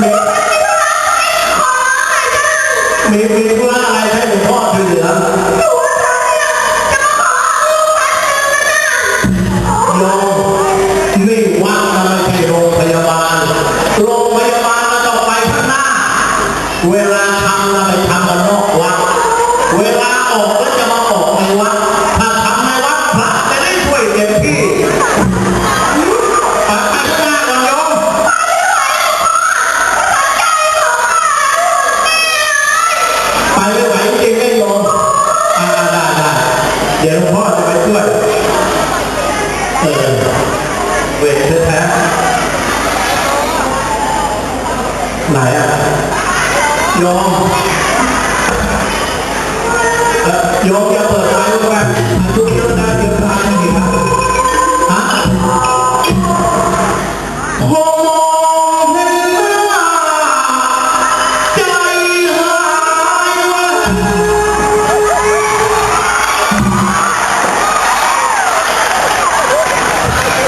มีมีธุระอะไรให้หลวงพ่อช่วยเหลือหนูว่าใครอะโยมนี่ว่างนนไม่ใช่โรงพยาบาล โรงพยาบาลมัต้องไปข้างหน้า เวลาทำเะไปทำกันนอกวัด ไม่ไหวจริงไม่ยอมอ่าได้ได้เดี๋ยวหลวงพ่อจะไปช่วยเออเวทแท้ไหนอะยอม